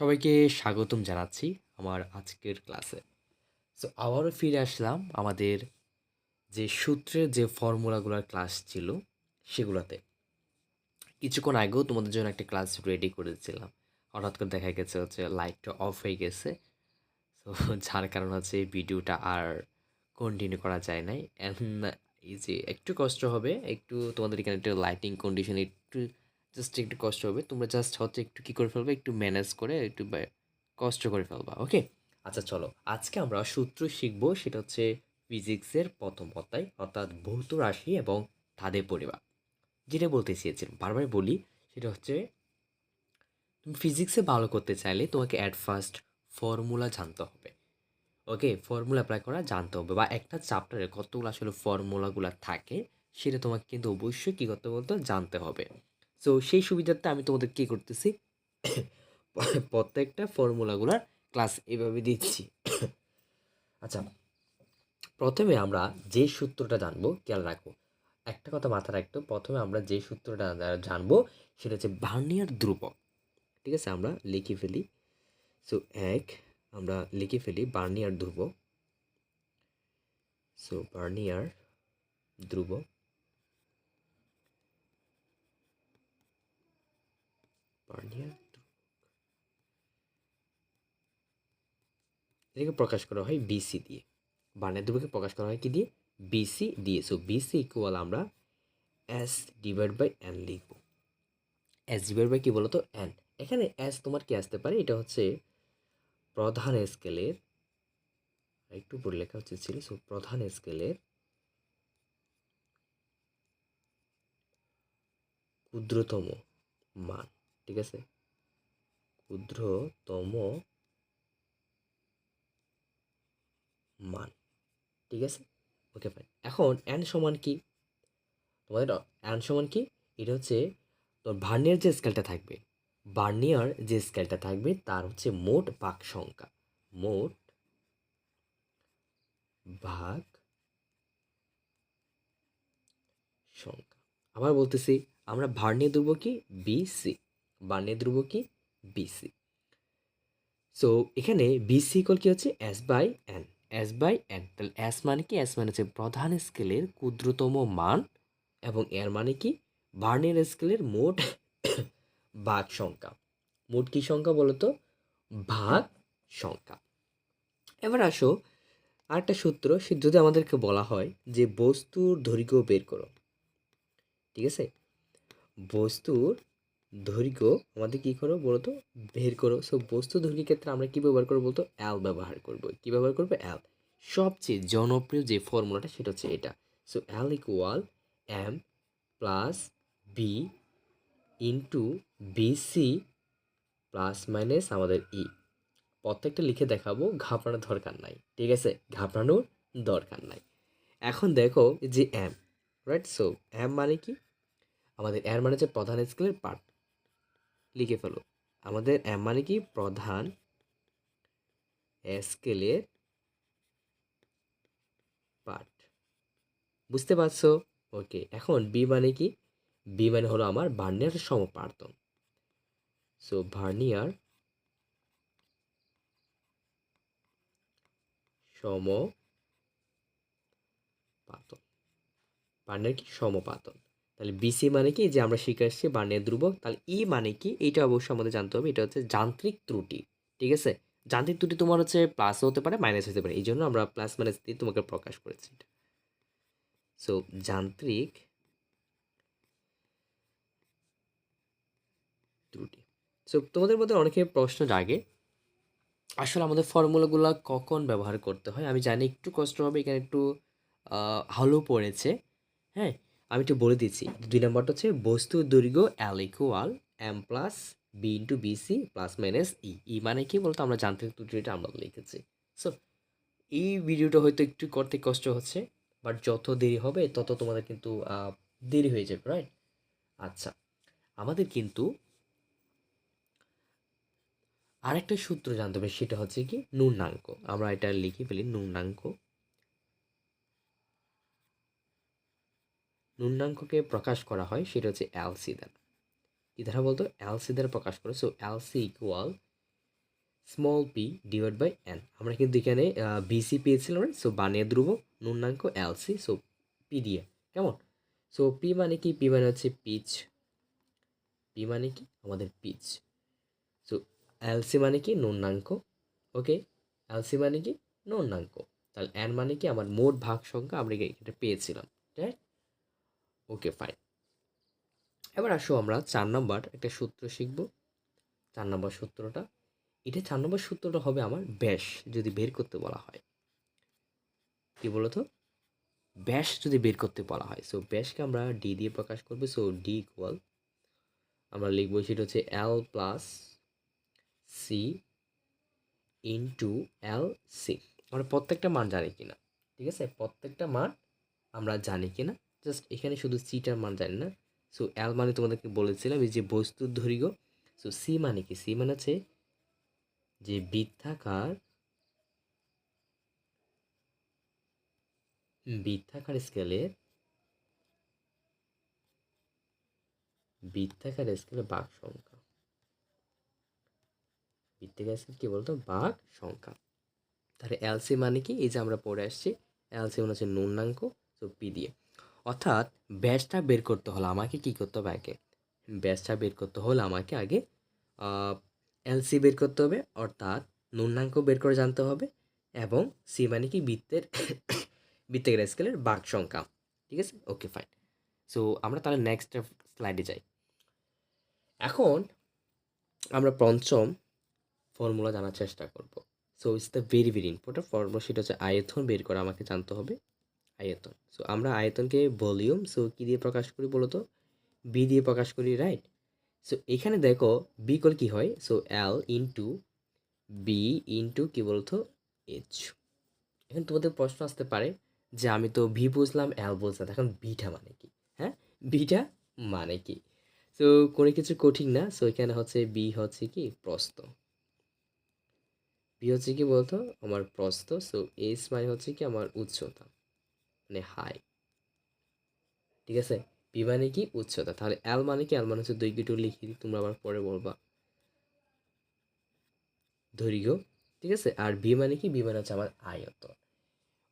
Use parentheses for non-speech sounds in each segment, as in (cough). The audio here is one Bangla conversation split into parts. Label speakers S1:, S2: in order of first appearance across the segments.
S1: সবাইকে স্বাগতম জানাচ্ছি আমার আজকের ক্লাসে। সো আবারও ফিরে আসলাম আমাদের যে সূত্রের যে ফর্মুলাগুলোর ক্লাস ছিল সেগুলোতে। কিছুক্ষণ আগেও তোমাদের জন্য একটা ক্লাস রেডি করেছিলাম। হঠাৎ করে দেখা গেছে হচ্ছে লাইটটা অফ হয়ে গেছে। তো (laughs) যার কারণ হচ্ছে ভিডিওটা আর কন্টিনিউ করা যায় নাই। অ্যান্ড এই যে একটু কষ্ট হবে, একটু তোমাদের এখানে একটু লাইটিং কন্ডিশন একটু জাস্ট একটু কষ্ট হবে। তোমরা জাস্ট হচ্ছে একটু কী করে ফেলবে? একটু ম্যানেজ করে একটু কষ্ট করে ফেলবা ওকে আচ্ছা চলো। আজকে আমরা সূত্র শিখব, সেটা হচ্ছে ফিজিক্সের প্রথম অধ্যায়, অর্থাৎ ভৌত রাশি এবং তাদের পরিবার যেটা বলতে চেয়েছিলাম বারবার বলি, সেটা হচ্ছে তুমি ফিজিক্সে ভালো করতে চাইলে তোমাকে অ্যাট ফার্স্ট ফর্মুলা জানতে হবে ওকে ফর্মুলা অ্যাপ্লাই করা জানতে হবে বা একটা চ্যাপ্টারে কতগুলো আসলে ফর্মুলাগুলো থাকে, সেটা তোমাকে কিন্তু অবশ্যই কী করতে বলতে? জানতে হবে। সো সেই সুবিধাতে আমি তোমাদের কী করতেছি? প্রত্যেকটা ফর্মুলাগুলার ক্লাস এভাবে দিচ্ছি। আচ্ছা প্রথমে আমরা যে সূত্রটা জানব, খেয়াল রাখব একটা কথা মাথায় রাখতো প্রথমে আমরা যে সূত্রটা জানব, সেটা হচ্ছে ভার্নিয়ার ধ্রুবক। ঠিক আছে, আমরা লিখে ফেলি। সো এক, আমরা লিখে ফেলি বার্নিয়ার ধ্রুবক। সো বার্নিয়ার ধ্রুবক। বার্নিয়ার এটাকে প্রকাশ করা হয় বিসি দিয়ে বার্নিয়ার ধ্রুবকে প্রকাশ করা হয় কি দিয়ে বিসি দিয়ে সো বিসি ইকুয়াল আমরা এস ডিভাইড বাই এন লিখব এস ডিভাইড বাই কি বলতো এন এখানে এস তোমার কি আসতে পারে এটা হচ্ছে প্রধান স্কেলের একটু উপরে লেখা হচ্ছে ছিল সো প্রধান স্কেলের ক্ষুদ্রতম মান। ঠিক আছে? ক্ষুদ্রতম মান। ঠিক আছে? ওকে ফাইন এখন এন সমান কি? তোমাদের এন সমান কি? এটা হচ্ছে তোর ভার্নিয়ার যে স্কেলটা থাকবে ভার্নিয়ার যে স্কেলটা থাকবে, তার হচ্ছে মোট ভাগ সংখ্যা। মোট ভাগ সংখ্যা। আবার বলতেছি, আমরা ভার্নিয়ার ধ্রুব কি? বিসি ভার্নিয়ার ধ্রুব কি? বিসি সো এখানে বিসি ইকুয়াল কি হচ্ছে? S by N S by N তাহলে এস মানে কি? এস মানে হচ্ছে প্রধান স্কেলের ক্ষুদ্রতম মান এবং এর মানে কি? বার্নের স্কেলের মোট (coughs) ভাগ সংখ্যা। মোট কি সংখ্যা বলো তো ভাগ সংখ্যা। এবার আসো, আরেকটা সূত্র, সে যদি আমাদেরকে বলা হয় যে বস্তুর দৈর্ঘ্য বের করো। ঠিক আছে? বস্তুর দৈর্ঘ্য আমাদের কী করো বলতো? বের করো। সো বস্তু দৈর্ঘ্যের ক্ষেত্রে আমরা কী ব্যবহার করব বলতো? অ্যাল ব্যবহার করব। কী ব্যবহার করব? অ্যাল সবচেয়ে জনপ্রিয় যে ফর্মুলাটা সেটা হচ্ছে এটা। So L equal M plus B into BC plus minus আমাদের ই প্রত্যেকটা লিখে দেখাবো, ঘাবড়ানোর দরকার নাই। ঠিক আছে? ঘাবড়ানোর দরকার নাই। এখন দেখো যে এম রাইট সো এম মানে কি? আমাদের এর মানে হচ্ছে প্রধান স্কেলের পার্ট লিখে ফেলো। আমাদের এম মানে কি? প্রধান স্কেলের পার্ট। বুঝতে পারছ? ওকে, এখন বি মানে কি? বি মানে হলো আমার ভার্নিয়ার সমপার্তন সো ভার্নিয়ার সমপাতন ভার্নিয়ার কি? সমপাতন তাহলে বিসি মানে কি? যে আমরা শিখে আসছি বার্নিয়ার ধ্রুবক। তাহলে ই মানে কি? এটা অবশ্যই আমাদের জানতে হবে। এটা হচ্ছে যান্ত্রিক ত্রুটি। ঠিক আছে? যান্ত্রিক ত্রুটি তোমার হচ্ছে প্লাস হতে পারে মাইনাস হতে পারে। এই জন্য আমরা প্লাস মাইনাস দিয়ে তোমাকে প্রকাশ করেছি সো যান্ত্রিক ত্রুটি। সো তোমাদের মধ্যে অনেকে প্রশ্ন জাগে, আসলে আমাদের ফর্মুলাগুলো কখন ব্যবহার করতে হয়? আমি জানি একটু কষ্ট হবে, এখানে একটু হালো পড়েছে। হ্যাঁ? আমি একটু বলে দিচ্ছি। দুই নম্বরটা হচ্ছে বস্তু দৈর্ঘ্য L equal M plus B into BC plus minus E E মানে কি বলতো? আমরা যান্ত্রিক ত্রুটিটা আমরা লিখেছি। সো এই ভিডিওটা হয়তো একটু করতে কষ্ট হচ্ছে বাট যত দেরি হবে, তত তোমাদের কিন্তু দেরি হয়ে যাবে রাইট আচ্ছা আমাদের কিন্তু আরেকটা সূত্র জানতে হবে, সেটা হচ্ছে কি নুর্নাঙ্ক আমরা এটা লিখে ফেলি নুর্নাঙ্ক নুর্নাঙ্ককে প্রকাশ করা হয়, সেটা হচ্ছে এলসি দ্বারা কি দ্বারা বলতো? এলসি দ্বারা প্রকাশ করে। So LC equal small P divide by N আমরা কিন্তু এখানে বিসি পেয়েছিলাম সো বানিয়ে ধ্রুব নুন্নাঙ্ক এলসি সো পি দিয়ে। কেমন? সো পি মানে কি? পি মানে হচ্ছে পিচ পি মানে কি? আমাদের পিচ সো এলসি মানে কি? নুন্নাঙ্ক ওকে এলসি মানে কি? নুন্নাঙ্ক তাহলে এন মানে কি? আমার মোট ভাগ সংখ্যা আমরা এটা পেয়েছিলাম। রাইট ওকে ফাইন এবার আসো আমরা চার নম্বর একটা সূত্র শিখব। চার নম্বর সূত্রটা। এটা চার নম্বর সূত্রটা হবে আমার ব্যাস, যদি বের করতে বলা হয়। কি বলতো? ব্যাস যদি বের করতে বলা হয়। সো ব্যাসকে আমরা ডি দিয়ে প্রকাশ করব। সো ডি ইকুয়াল আমরা লিখব সেটা হচ্ছে L plus C into L C আমরা প্রত্যেকটা মান জানি কিনা। ঠিক আছে? প্রত্যেকটা মান আমরা জানি কিনা। জাস্ট এখানে শুধু সিটার মান জানি না। সো এল মানে তোমাদেরকে বলেছিলাম, এই যে বস্তুর দৈর্ঘ্য। সো সি মানে কি? সি মানে হচ্ছে যে বৃত্তাকার বৃত্তাকার স্কেলের বৃত্তাকার স্কেলের বাঘ সংখ্যা। বৃত্তাকার স্কেল কি বলতো? বাঘ সংখ্যা। তাহলে এলসি মানে কি? এই যে আমরা পড়ে আসছি এলসি মানে হচ্ছে নুন্নাঙ্ক তো পি দিয়ে। অর্থাৎ ব্যাসটা বের করতে হলে আমাকে কি করতে হবে আগে? ব্যাসটা বের করতে হলে আমাকে আগে এলসি বের করতে হবে, অর্থাৎ নুন্নাঙ্ক বের করে জানতে হবে এবং সি মানে কি বৃত্তের (coughs) বৃত্তের স্কেলের বাঘ সংখ্যা। ঠিক আছে? ওকে ফাইন সো আমরা তাহলে নেক্সট স্লাইডে যাই। এখন আমরা পঞ্চম ফর্মুলা জানার চেষ্টা করব। So it's the very very important formula সেটা হচ্ছে আয়তন বের করে আমাকে জানতে হবে। আয়তন। সো আমরা আয়তনকে ভলিউম সো কী দিয়ে প্রকাশ করি বলো তো বি দিয়ে প্রকাশ করি রাইট সো এখানে দেখো বি কল কী হয়? So L into B into কী বলতো? এইচ এখন তোমাদের প্রশ্ন আসতে পারে যে আমি তো ভি বুঝলাম এল বুঝলাম, এখন বিটা মানে কি? হ্যাঁ? বিটা মানে কি? সো কোনো কিছু কঠিন না। সো এখানে হচ্ছে বি হচ্ছে কি? প্রস্ত বি হচ্ছে কি বলতো? আমার প্রস্ত সো এইচ মানে হচ্ছে কি? আমার উচ্চতা। মানে হাই ঠিক আছে? বি মানে কি? উচ্চতা। তাহলে এল মানে কি? এল মানে হচ্ছে দৈর্ঘ্যটু লিখি তোমরা আবার পরে বলবা। দৈর্ঘ্য, ঠিক আছে? আর বি মানে কি? বি মানে হচ্ছে আমার আয়তন।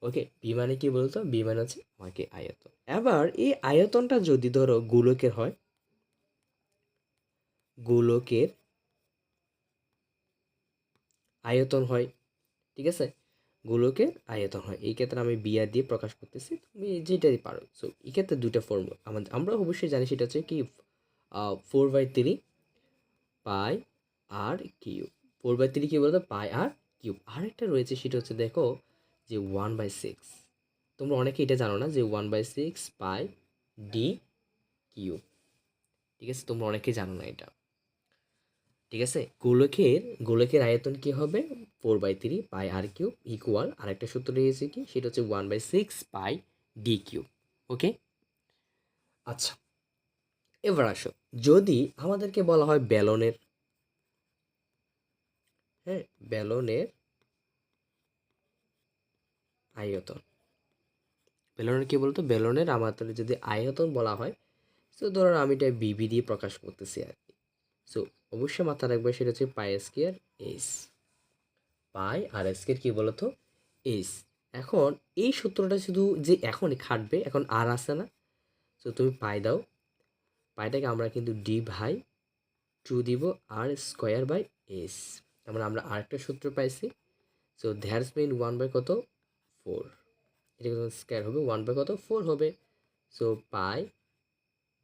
S1: ওকে বি মানে কি বলতো? বি মানে হচ্ছে আমাকে আয়তন। এবার এই আয়তনটা যদি ধরো গোলকের হয়, গোলকের আয়তন হয়, ঠিক আছে? গোলকের আয়তন হয়। এই ক্ষেত্রে আমি বিয়ার দিয়ে প্রকাশ করতেছি, তুমি যেটাই পারো। সো এই ক্ষেত্রে দুটো ফর্মুলা আমাদের, আমরা অবশ্যই জানি সেটা হচ্ছে কি four by three pi R cube four by three কী বলতো? পাই আর কিউব আরেকটা রয়েছে সেটা হচ্ছে দেখো যে ওয়ান বাই সিক্স তোমরা অনেকে এটা জানো না যে one by six pi D cube ঠিক আছে? তোমরা অনেকে জানো না এটা। ঠিক আছে? গোলকের গোলকের আয়তন কি হবে? Four by three pi R cube equal আরেকটা সূত্র রয়েছে কি? সেটা হচ্ছে one by six pi D cube okay আচ্ছা এবার আসো। যদি আমাদেরকে বলা হয় ব্যালনের হ্যাঁ ব্যালনের আয়তন। বেলনের কি বলতো? বেলনের আমাদের যদি আয়তন বলা হয় তো ধরুন আমি এটা বিবি দিয়ে প্রকাশ করতেছি আর কি। সো অবশ্যই মাথা রাখবে সেটা হচ্ছে pi square S. Pi R square কি বলতো? এস। এখন এই সূত্রটা শুধু যে এখনই খাটবে, এখন আর আসে না। তো তুমি পাই দাও। পাইটাকে আমরা কিন্তু ডি ভাই টু দিব আর স্কোয়ার বাই এস। আমরা আমরা আরেকটা সূত্র পাইছি। So that's mean one by কত? ফোর। এটা কত স্কোয়ার হবে, ওয়ান বাই কত? ফোর হবে। So pi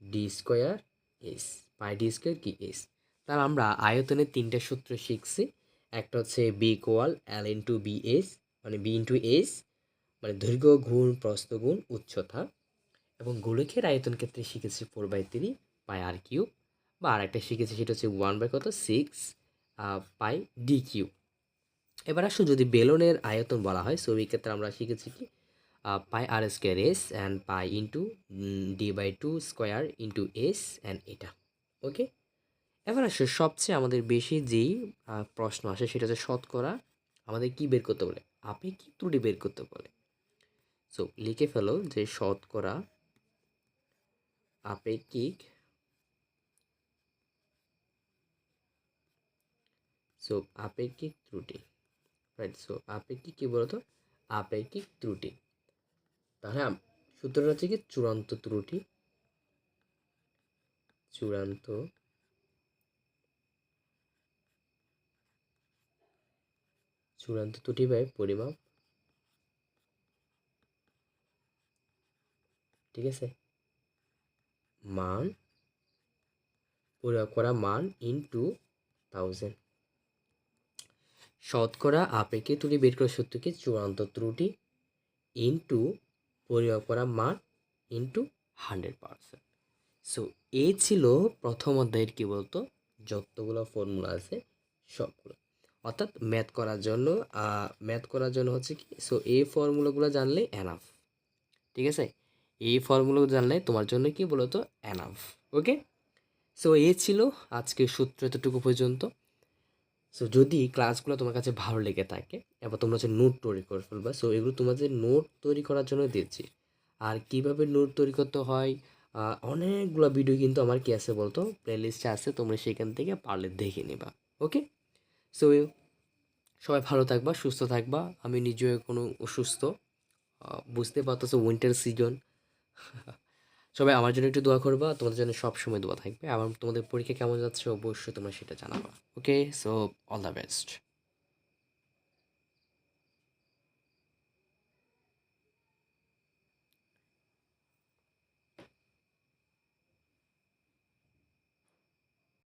S1: D square S. Pi D square কি? এস। তাহলে আমরা আয়তনের তিনটা সূত্র শিখছি। একটা হচ্ছে B equal L into B S মানে বি ইন্টু এস মানে দৈর্ঘ্য, গুণ, প্রস্থ, গুণ, উচ্চতা। এবং গোলকের আয়তন ক্ষেত্রে শিখেছি four by three pi r cube বা আর একটা শিখেছি, সেটা হচ্ছে ওয়ান বাই কত? সিক্স পাই ডি কিউব এবার আসুন যদি বেলনের আয়তন বলা হয় সো ক্ষেত্রে আমরা শিখেছি কি? Pi r square s and pi into d by two square into s and এটা ওকে এবার আসো সবচেয়ে আমাদের বেশি যেই প্রশ্ন আসে সেটা হচ্ছে শতকরা আমাদের কি বের করতে বলে? আপেক্ষিক ত্রুটি বের করতে বলে? সো লিখে ফেলো যে শতকরা আপেক্ষিক সো আপেক্ষিক ত্রুটি? রাইট সো আপেক্ষিক কী বলতো? আপেক্ষিক ত্রুটি? তাহলে সূত্রটা হচ্ছে কি চূড়ান্ত ত্রুটি। চূড়ান্ত চূড়ান্ত ত্রুটি বাই পরিমাপ। ঠিক আছে? মান পরিমাপ করা মান ইনটু থাউজেন্ড শতকরা আপেক্ষিক ত্রুটি বের করার সূত্রকে চূড়ান্ত ত্রুটি ইনটু পরিমাপ করা মান ইনটু হান্ড্রেড পারসেন্ট সো এ ছিল প্রথম অধ্যায়ের কী বলতো? যতগুলো ফর্মুলা আছে, সবগুলো। অর্থাৎ ম্যাথ করার জন্য ম্যাথ করার জন্য হচ্ছে কি সো এই ফর্মুলাগুলো জানলে এনাফ ঠিক আছে? এই ফর্মুলাগুলো জানলে তোমার জন্য কি বলতো এনাফ ওকে সো এ ছিল আজকের সূত্র এতটুকু পর্যন্ত। সো যদি ক্লাসগুলো তোমার কাছে ভালো লেগে থাকে, এবার তোমরা হচ্ছে নোট তৈরি করে ফেলবা। সো এগুলো তোমাদের নোট তৈরি করার জন্য দিচ্ছি আর কীভাবে নোট তৈরি করতে হয় অনেকগুলো ভিডিও কিন্তু আমার কি আছে বলতো প্লেলিস্টে আছে, তোমরা সেখান থেকে পারলে দেখে নেবা ওকে সো সবাই ভালো থাকবা, সুস্থ থাকবা। আমি নিজেও কোনো অসুস্থ। বুঝতে পারতো উইন্টার সিজন সবাই আমার জন্য একটু দোয়া করবা, তোমাদের জন্য সবসময় দোয়া থাকবে। আমার তোমাদের পরীক্ষা কেমন যাচ্ছে, অবশ্যই তোমরা সেটা জানাবা। Okay so all the best